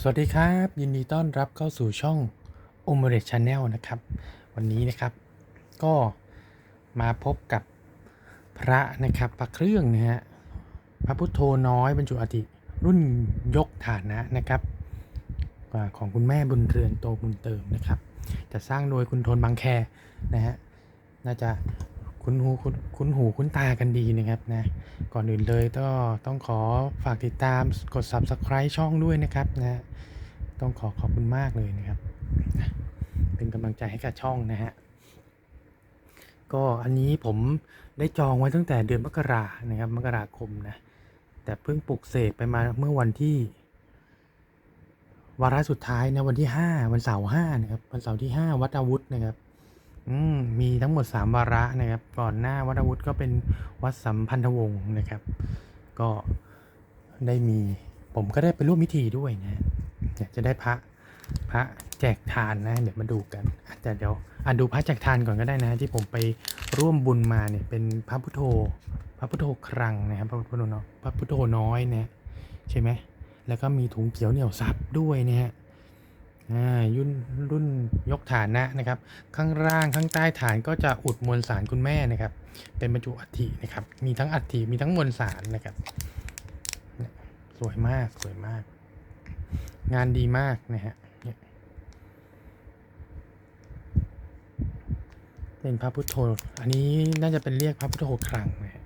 สวัสดีครับ ยินดีต้อนรับเข้าสู่ช่อง o m e r e t Channel นะครับ วันนี้นะครับก็มาพบกับพระนะครับพระเครื่องนะฮะพระพุทโธน้อยบรรจุอธิรุ่นยกฐานะนะครับของคุณแม่บุญเรือนโตบุญเติมนะครับจะสร้างโดยคุณทนบางแคนะฮะน่าจะ คุ้นหูคุ้นคุ้นหูคุ้นตากันดีนะครับนะก่อนอื่นเลยก็ต้องขอฝากติดตามกด subscribe ช่องด้วยนะครับนะต้องขอขอบคุณมากเลยนะครับ เป็นกำลังใจให้กับช่องนะฮะก็อันนี้ผมได้จองไว้ตั้งแต่เดือนมกรานะครับ มกราคมนะแต่เพิ่งปลุกเสกไปมาเมื่อวันที่วาระสุดท้ายนะวันที่ 5 วันเสาร์5นะครับวันเสาร์ที่ 5 วัดอาวุธนะครับ อืมมีทั้งหมด 3 วาระนะครับ ก่อนหน้าวัดอาวุธก็เป็นวัดสัมพันธวงศ์นะครับ ก็ได้มีผมก็ได้ไปร่วมพิธีด้วยนะอยากจะได้พระพระแจกทานนะ เดี๋ยวมาดูกันอาจจะเดี๋ยวอะดูพระแจกทานก่อนก็ได้นะ ที่ผมไปร่วมบุญมาเนี่ยเป็นพระพุทโธ พระพุทโธครังนะครับพระพุทโธน้อยพระพุทโธน้อยนะใช่ไหมแล้วก็มีถุงเขียวเหนียวซับด้วยนะฮะ อ่ายุ่นรุ่นยกฐานะนะครับ ข้างล่างข้างใต้ฐานก็จะอุดมวลสารคุณแม่นะครับ เป็นบรรจุอัฐินะครับ มีทั้งอัฐิมีทั้งมวลสารนะครับ สวยมากสวยมาก งานดีมากนะฮะเป็นพระพุทโธ อันนี้น่าจะเป็นเรียกพระพุทโธครังนะฮะ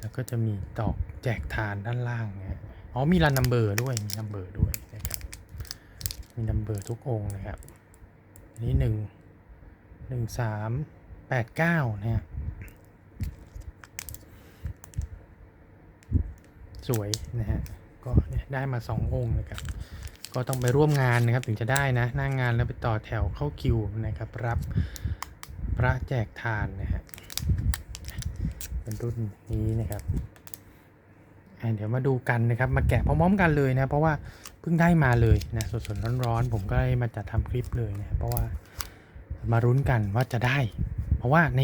แล้วก็จะมีดอกแจกทานด้านล่างนะฮะอ๋อมีรันนัมเบอร์ด้วยมีนัมเบอร์ด้วย มีนัมเบอร์ทุกองค์นะครับ อันนี้หนึ่งหนึ่งสามแปดเก้านะฮะ สวยนะฮะ ก็ได้มาสององค์นะครับ ก็ต้องไปร่วมงานนะครับถึงจะได้นะหน้างงานแล้วไปต่อแถวเข้าคิวนะครับ รับพระแจกทานนะฮะ เป็นรุ่นนี้นะครับเดี๋ยวมาดูกันนะครับ มาแกะพร้อมๆกันเลยนะ เพราะว่า เพิ่งได้มาเลยนะสดๆร้อนๆผมก็เลยมาจัดทำคลิปเลยนะเพราะว่ามารุ้นกันว่าจะได้ เพราะว่าใน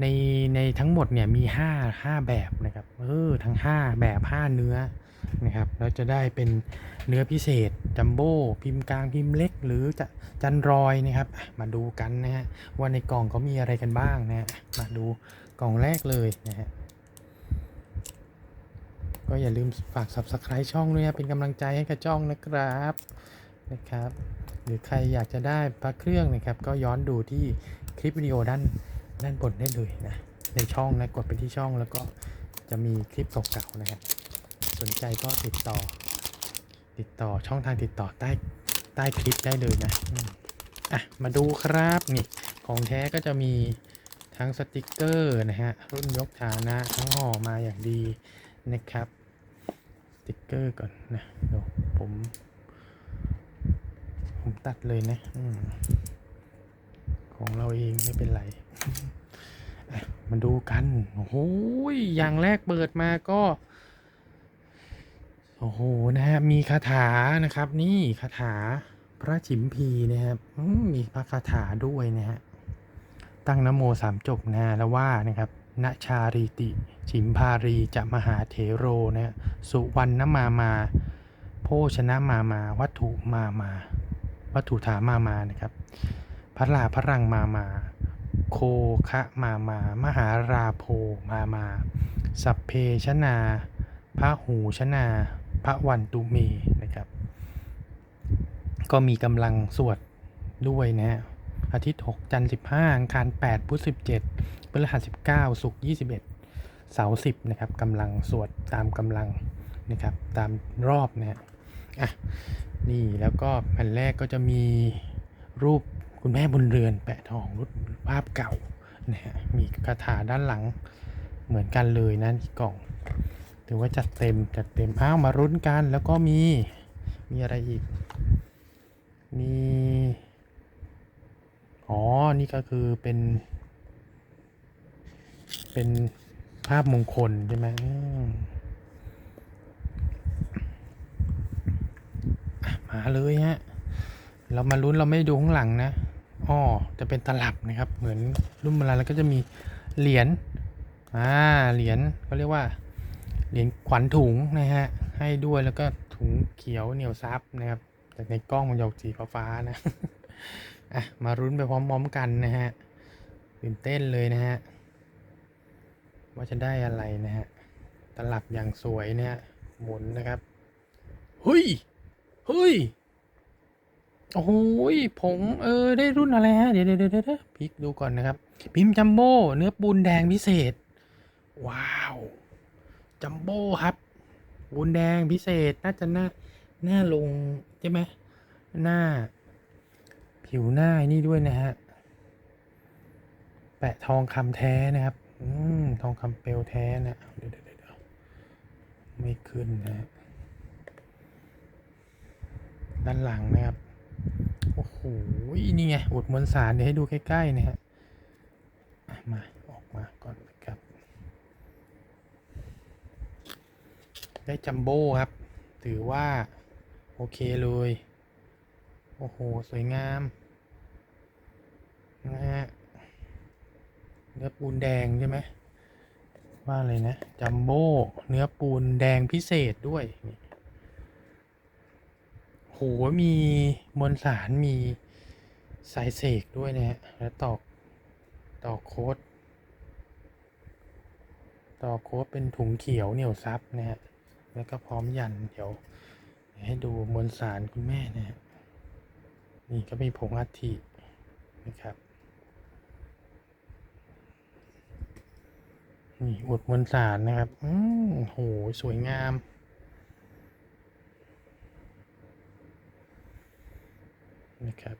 ในในทั้งหมดเนี่ยมี 5 5 แบบนะครับเออทั้ง 5 แบบ 5 เนื้อนะครับแล้วจะได้เป็นเนื้อพิเศษจัมโบ้พิมพ์กลางพิมพ์เล็ก หรือจะจันรอยนะครับมาดูกันนะฮะว่าในกล่องเขามีอะไรกันบ้างนะฮะมาดูกล่องแรกเลยนะฮะ ก็อย่าลืมฝาก subscribe ช่องด้วยนะเป็นกำลังใจให้กับช่องนะครับนะครับ หรือใครอยากจะได้พระเครื่องนะครับ ก็ย้อนดูที่คลิปวิดีโอด้านด้านบนได้เลยนะในช่องนะกดไปที่ช่องแล้วก็จะมีคลิปเก่าๆนะครับ สนใจก็ติดต่อ ติดต่อช่องทางติดต่อใต้ใต้คลิปได้เลยนะอะมาดูครับนี่ของแท้ก็จะมีทั้งสติกเกอร์นะฮะรุ่นยกฐานะทั้งห่อมาอย่างดีนะครับ ติ๊กเกอร์ก่อนนะเดี๋ยวผม ผมตัดเลยนะอของเราเองไม่เป็นไรมาดูกัน โอ้โหอย่างแรกเปิดมาก็ โอ้โห นะฮะ มีคาถานะครับ นี่คาถาพระฉิมพีนะครับมีพระคาถาด้วยนะฮะ ตั้งนโมสามจบนะแล้วว่านะครับ ณชารีติฉิมพารีจะมหาเถโรนะฮะสุวรรณมามาโภชนะมามา วัตถุมามา วัตถุถามามานะครับพระลาพระรังมามา โคคะมามา มหาราโพมามา สัพเพชนาพระหูชนาพระวันตุเมนะครับ ก็มีกำลังสวดด้วยนะฮะ อาทิตย์ 6 จันทร์15อังคาร 8 พุธ 17พฤหัส19 ศุกร์21 เสาร์10นะครับกำลังสวดตามกำลังนะครับตามรอบนะฮะอะนี่แล้วก็แผ่นแรกก็จะมีรูปคุณแม่บุญเรือนแปะทองรุ่นภาพเก่านะฮะมีคาถาด้านหลังเหมือนกันเลยนะที่กล่องถือว่าจัดเต็มจัดเต็มอ้าวมารุ้นกันแล้วก็มีมีอะไรอีกมี อ๋อ นี่ก็คือเป็น เป็นภาพมงคลใช่ไหมมาเลยฮะ เรามาลุ้นเราไม่ดูข้างหลังนะอ๋อจะเป็นตลับนะครับ เหมือนรุ่นโบราณแล้วก็จะมีเหรียญ อ่า เหรียญเขาเรียกว่า เหรียญขวัญถุงนะฮะ ให้ด้วยแล้วก็ถุงเขียวเหนียวซับนะครับ แต่ในกล้องมันหยกสีฟ้าๆนะ อะมารุ้นไปพร้อมๆกันนะฮะตื่นเต้นเลยนะฮะว่าจะได้อะไรนะฮะตลับอย่างสวยเนี่ยหมุนนะครับเฮ้ยเฮ้ยโอ้โหผงเออได้รุ่นอะไรฮะเดี๋ยวเดี๋ยวเดี๋ยวเดี๋ยวพลิกดูก่อนนะครับ พิมพ์จัมโบ้เนื้อปูนแดงพิเศษ ว้าวจัมโบ้ครับปูนแดงพิเศษน่าจะหน้าหน้าลงใช่ไหมหน้า ผิวหน้านี่ด้วยนะฮะ แปะทองคำแท้นะครับ อืมทองคำเปลวแท้นะ เดี๋ยวเดี๋ยวไม่ขึ้นนะฮะด้านหลังนะครับ โอ้โห นี่ไงอุดมวลสารเดี๋ยวให้ดูใกล้ ๆ นะฮะอะมา ออกมาก่อนครับ ได้จัมโบ้ครับ ถือว่า โอเคเลย โอ้โห สวยงามนะฮะ เนื้อปูนแดงใช่ไหมว่าเลยนะจัมโบ้เนื้อปูนแดงพิเศษด้วยโหมีมวลสารมีสายเสกด้วยนะฮะแล้วตอกตอกโค้ดตอกโค้ดเป็นถุงเขียวเหนียวซับนะฮะแล้วก็พร้อมยันเดี๋ยวให้ดูมวลสารคุณแม่นะฮะนี่ก็มีผงอัฐินะครับ นี่อุดมวลสารนะครับ อืมโห สวยงาม นะครับ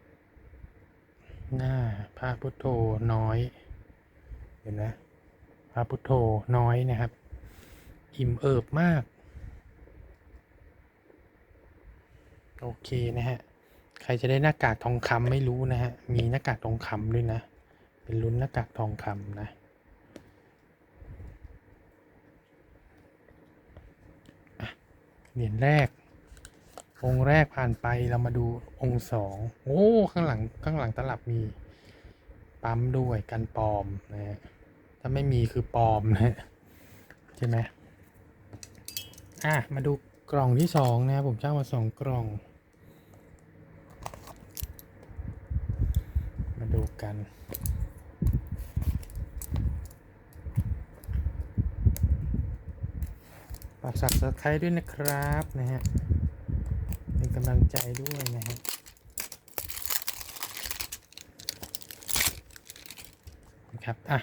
หน้าพระพุทโธน้อย เห็นไหมพระพุทโธน้อยนะครับ อิ่มเอิบมาก โอเคนะฮะ ใครจะได้หน้ากากทองคำไม่รู้นะฮะ มีหน้ากากทองคำด้วยนะ เป็นลุ้นหน้ากากทองคำนะ เหรียญแรก องค์แรกผ่านไปเรามาดูองค์สองโอ้ข้างหลังข้างหลังตลับมีปั๊มด้วยกันปลอมนะฮะถ้าไม่มีคือปลอมนะฮะใช่ไหมอะมาดูกล่องที่สองนะครับผมเจ้ามาสองกล่อง มาดูกันากสับสไครด้วยนะครับนะฮะเป็นกำลังใจด้วยนะฮะนะครับอะ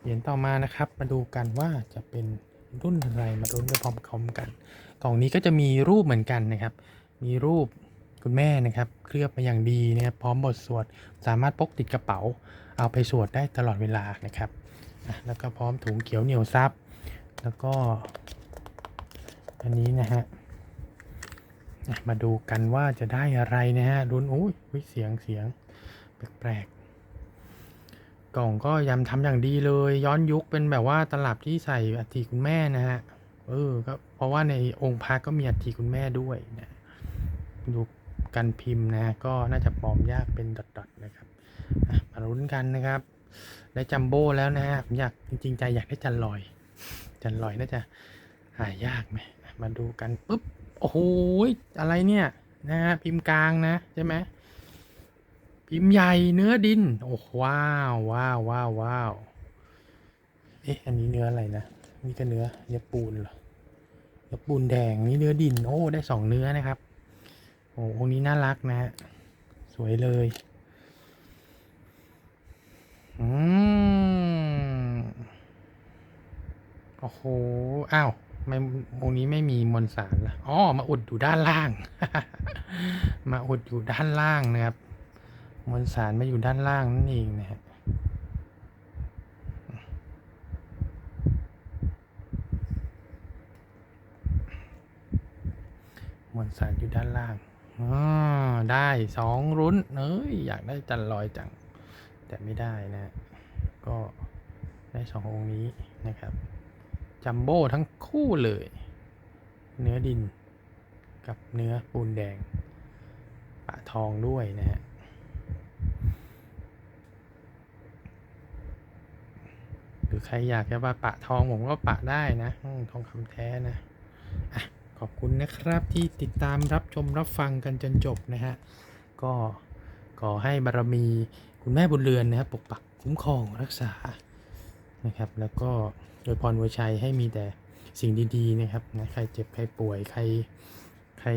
เหรียญต่อมานะครับ มาดูกันว่าจะเป็นรุ่นอะไรมารุ่นไปพร้อมๆกัน กล่องนี้ก็จะมีรูปเหมือนกันนะครับ มีรูปคุณแม่นะครับ เคลือบมาอย่างดีนะครับพร้อมบทสวด สามารถพกติดกระเป๋า เอาไปสวดได้ตลอดเวลานะครับอะแล้วก็พร้อมถุงเขียวเหนียวซับ แล้วก็ อันนี้นะฮะมาดูกันว่าจะได้อะไรนะฮะรุนอุ้ยเสียงเสียงแปลกๆกล่องก็ยำทำอย่างดีเลย ย้อนยุคเป็นแบบว่าตลับที่ใส่อัฐิคุณแม่นะฮะเออก็เพราะว่าในองค์พระก็มีอัฐิคุณแม่ด้วยนะดูกันพิมพ์นะก็น่าจะปลอมยากเป็นดอทๆนะครับมาลุ้นกันนะครับ ได้จัมโบ้แล้วนะฮะผมอยากจริงๆใจอยากได้จันลอย จันลอยน่าจะหายากไหม มาดูกันปุ๊บ โอ้โหอะไรเนี่ยนะฮะพิมพ์กลางนะ ใช่ไหมพิมพ์ใหญ่เนื้อดิน โอ้ว้าวว้าวว้าวว้าวเอ๊ะอันนี้เนื้ออะไรนะนี่ก็เนื้อเนื้อปูนเหรอเนื้อปูนแดงนี่เนื้อดิน โอ้ได้สองเนื้อนะครับโอ้องค์นี้น่ารักนะฮะสวยเลยอืมโอ้โหอ้าว ไม่ตรงนี้ไม่มีมวลสารละอ๋อมาอุดอยู่ด้านล่าง มาอุดอยู่ด้านล่างนะครับ มวลสารมาอยู่ด้านล่างนั่นเองนะฮะมวลสารอยู่ด้านล่างอ๋อได้สองรุ้นเอ้ยอยากได้จันลอยจัง แต่ไม่ได้นะ ก็ได้สององค์นี้นะครับ จัมโบ้ทั้งคู่เลย เนื้อดินกับเนื้อปูนแดงปะทองด้วยนะฮะหรือใครอยากจะมาปะทองผมก็ปะได้นะทองคำแท้นะอะขอบคุณนะครับที่ติดตามรับชมรับฟังกันจนจบนะฮะ ก็ขอให้บารมีคุณแม่บุญเรือนนะครับปกปักคุ้มครองรักษา นะครับ แล้วก็โดยพรอวยชัยให้มีแต่สิ่งดีๆนะครับนะใครเจ็บใครป่วยใครใคร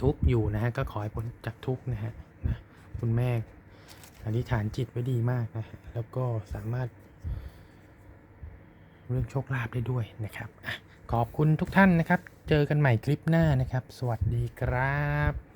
ทุกข์อยู่นะฮะก็ขอให้พ้นจากทุกข์นะฮะนะคุณแม่อธิษฐานจิตไว้ดีมากนะแล้วก็สามารถ เรื่องโชคลาภได้ด้วยนะครับขอบคุณทุกท่านนะครับ เจอกันใหม่คลิปหน้านะครับ สวัสดีครับ